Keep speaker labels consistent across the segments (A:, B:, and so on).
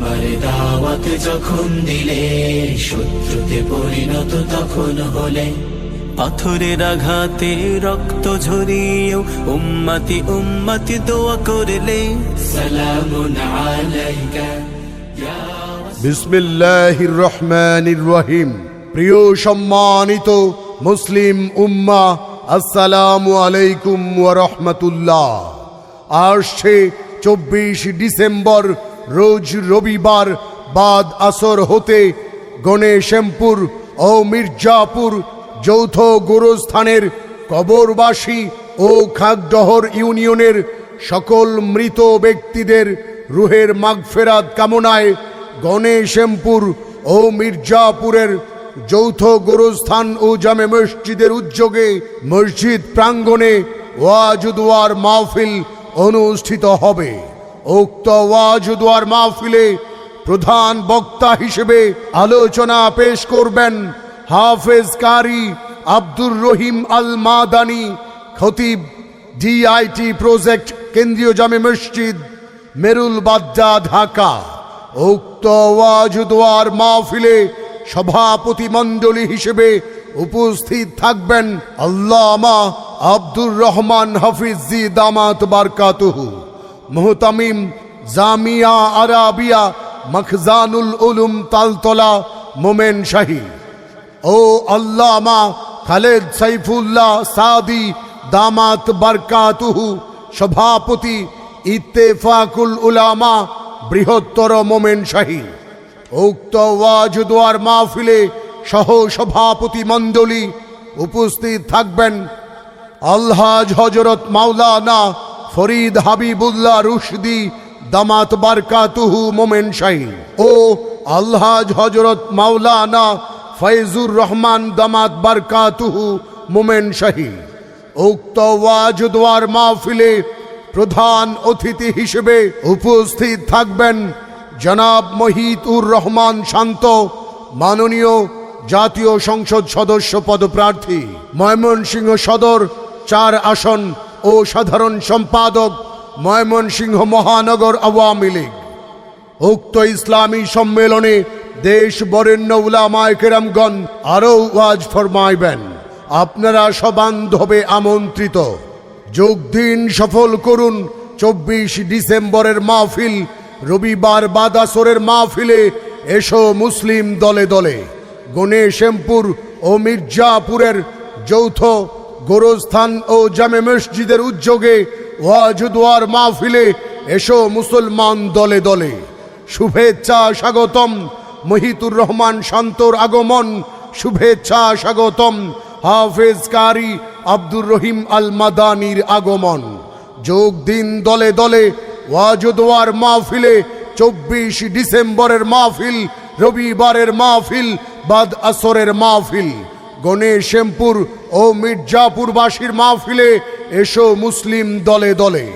A: কালেমার দাওয়াত যখন দিলে, শত্রুতে পরিণত তখন হলে। পাথরের আঘাতে রক্ত ঝরিয়েও উম্মতি উম্মতি দোয়া করলে। সালামুন
B: বিসমিল্লাহির রহমানির রহিম। প্রিয় সম্মানিত মুসলিম উম্মা, আসসালামু আলাইকুম ওয়া রাহমাতুল্লাহ। আসছে চব্বিশ ডিসেম্বর রোজ রবিবার বাদ আসর হতে গণেশমপুর ও মির্জাপুর যৌথ গোরস্থানের কবরবাসী ও খাগডহর ইউনিয়নের সকল মৃত ব্যক্তিদের রুহের মাগফেরাত কামনায় গণেশমপুর ও মির্জাপুরের যৌথ গোরস্থান ও জামে মসজিদের উদ্যোগে মসজিদ প্রাঙ্গণে ওয়াজুদুয়ার মাহফিল অনুষ্ঠিত হবে। উক্ত ওয়াজুদুয়ার মাহফিলে প্রধান বক্তা হিসেবে আলোচনা পেশ করবেন হাফেজ কারি আব্দুর রহিম আল মাদানি খতিব ডিআইটি প্রজেক্ট কেন্দ্রীয় জামে মসজিদ, মেরুল বাদ্দা ঢাকা। উক্ত ওয়াজুদোয়ার মাহফিলে সভাপতি মণ্ডলী হিসেবে উপস্থিত থাকবেন আল্লামা আব্দুর রহমান হাফিজি দামাত বারকাতুহু। মুহতামিম জামিয়া আরাবিয়া মখজানুল উলুম তালতলা মোমেন শাহী। ও আল্লামা খালেদ সাইফুল্লাহ সাদি দামাত বারকাতুহু সভাপতি ইত্তেফাকুল উলামা বৃহত্তর মোমেন শাহী। উক্ত ওয়াজুদোয়ার মাহফিলে সহ সভাপতি মণ্ডলী উপস্থিত থাকবেন আলহাজ হজরত মাওলানা ফরিদ হাবিবুল্লাহ রুশদি দামাত বারকাতুহু মোমেন শাহী ও আলহাজ হজরত মাওলানা ফয়জুর রহমান দামাত বারকাতুহু মোমেন শাহী উক্ত ওয়াজুদওয়ার মাহফিলে প্রধান অতিথি হিসেবে উপস্থিত থাকবেন জনাব মহিতুর রহমান শান্ত, মাননীয় জাতীয় সংসদ সদস্য পদপ্রার্থী, ময়মনসিংহ সদর চার আসন ও সাধারণ সম্পাদক ময়মনসিংহ মহানগর আওয়ামী লীগ। উক্ত ইসলামী সম্মেলনে দেশ বরেণ্য উলামায় কেরামগণ আরও ওয়াজ ফরমাইবেন। আপনারা সবান্ধবে আমন্ত্রিত। যোগ দিন সফল করুন চব্বিশ ডিসেম্বরের মাহফিল, রবিবার বাদাসরের মাহফিলে এসো মুসলিম দলে দলে। গণেশেমপুর ও মির্জাপুরের যৌথ গোরস্থান ও জামে মসজিদের উদ্যোগে ওয়াজুদোয়ার মাহফিলে এসো মুসলমান দলে দলে। শুভেচ্ছা স্বাগতম, মহিতুর রহমান শান্তর আগমন। শুভেচ্ছা স্বাগতম, হাফেজ কারি আব্দুর রহিম আল মাদানির আগমন। যোগ দিন দলে দলে, ওয়াজদোয়ার মাহফিলে চব্বিশ ডিসেম্বরের মাহফিল, রবিবারের মাহফিল, বাদ আসরের মাহফিল। গণেশেমপুর ও মির্জাপুরবাসীর মাহফিলে এসো মুসলিম দলে দলে।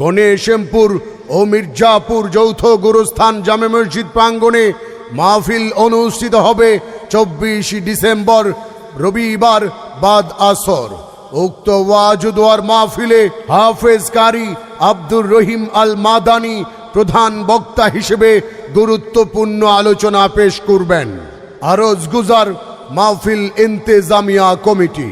B: গণেশেমপুর ও মির্জাপুর যৌথ গুরুস্থান জামে মসজিদ প্রাঙ্গণে মাহফিল অনুষ্ঠিত হবে চব্বিশ ডিসেম্বর, রবিবার বাদ আসর। উক্ত ওয়াজুদোয়ার মাহফিলে হাফেজ কারি আব্দুর রহিম আল মাদানি প্রধান বক্তা হিসেবে গুরুত্বপূর্ণ আলোচনা পেশ করবেন। আরজ গুজার মাহফিল ইন্তেজামিয়া কমিটি।